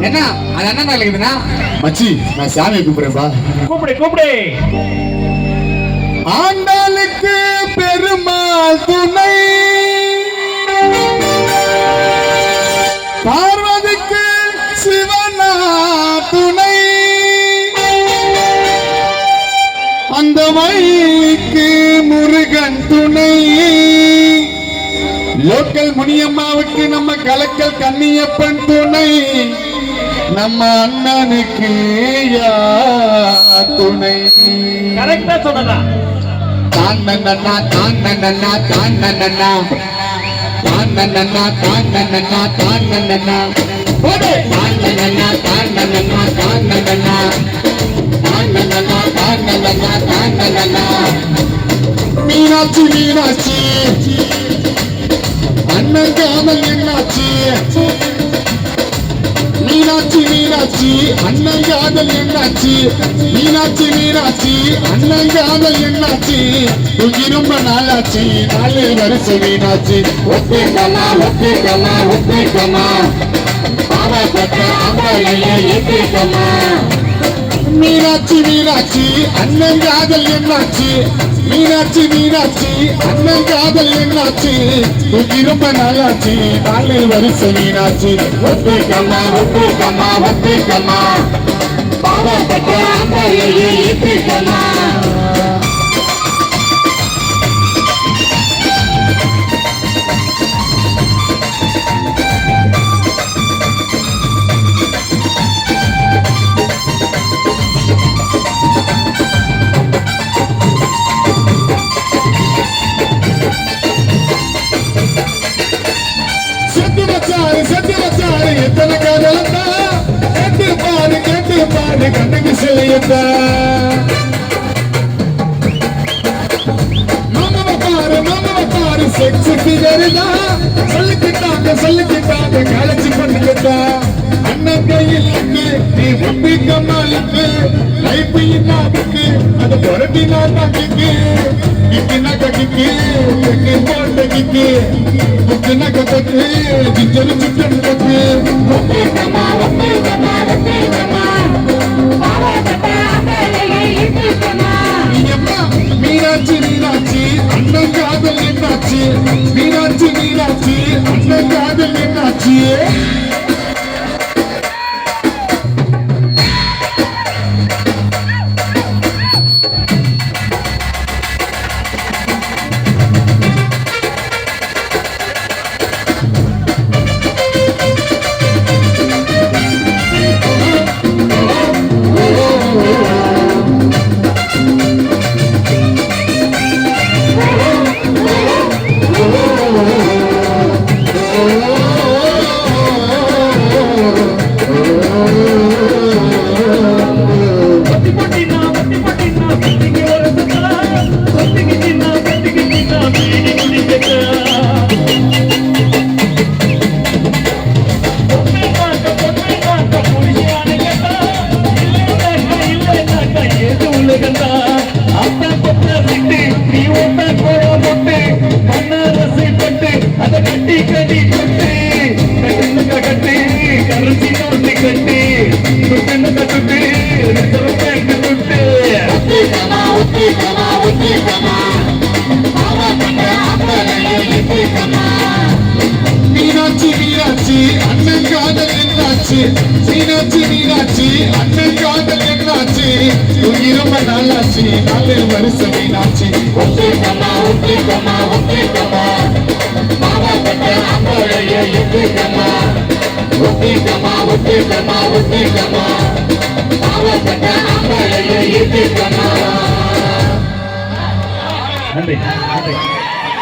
என்ன? அது என்ன நடக்குதுன்னா மச்சி நான் சாமியை கூப்பிடுறேன்பா கூப்பிடு கூப்பிடு. ஆண்டாளுக்கு பெருமாள் துணை. பார்வதிக்கு சிவனா துணை. அந்த மைக்கு முருகன் துணை. லோக்கல் முனியம்மாவுக்கு நம்ம கலக்கல் கன்னியப்பன் துணை. நம்ம அண்ணனுக்கு துணை? கரெக்டா சொன்னதா? தானனனா தானனனா தானனனா தானனனா தானனனா தானனனா போடு. தானனனா தானனனா தானனனா தானனனா தானனனா தானனனா மீனாட்சி மீனாட்சி. அண்ணன் காதல் என்னாச்சு? மீனாட்சி மீனாட்சி அண்ணன் காதல் என்னாச்சு? மீனாட்சி மீனாட்சி அண்ணன் காதல் என்னாச்சு? தூங்கி ரொம்ப நாளாச்சு நாலு வருஷம் மீனாட்சி. ஒத்திக்கமா ஒத்திக்கமா ஒத்திக்கமா பாவப்பட்ட அம்பலையே எத்திக்கமா மீனாட்சி மீனாட்சி அண்ணன் காதல் என்னாச்சு? மீனாட்சி மீனாட்சி அண்ணன் காதல் என்னாச்சு? தூங்கி ரொம்ப நாளாச்சு நாலு வருஷம் மீனாட்சி ஒத்திக்கமா ஒத்திக்கமா ஒத்திக்கமா பாவப்பட்ட அம்பலையே எத்திக்கமா கம்மா கண்ணுக்கு சிலையத்தா மாமவ பாரு மாமவ பாரு செக்ஸ் ஃபிகருதா சொல்லிக்கிட்டாங்க சொல்லிக்கிட்டாங்க கலைச்சு பண்ணிக்கிட்டா. அண்ணன் கையில் இருக்கு நீ முப்பி கம்மாளுக்கு லைஃப் இன்னாவுக்கு அது புரட்டினா கிக்கு கிக்கினா கிக்கு கிக்கு போட்ட கிக்கு. புக்குனா கத்தக்கு ஜிஞ்சரு சிக்கன் கக்கு ஒத்திக்கமா ஒத்திக்கமா ஒத்திக்கமா மீனாட்சி மீனாட்சி அண்ணன் காதல் என்னாச்சு மீனாட்சி மீனாட்சி அண்ணன் காதல் என்னாச்சு தூங்கி நாளாச்சு நாலு வருஷம் மீனாட்சி ஒத்திக்கமா ஒத்திக்கமா ஒத்திக்கமா பாவப்பட்ட ஒத்திக்கமா பாவப்பட்ட நன்றி நன்றி.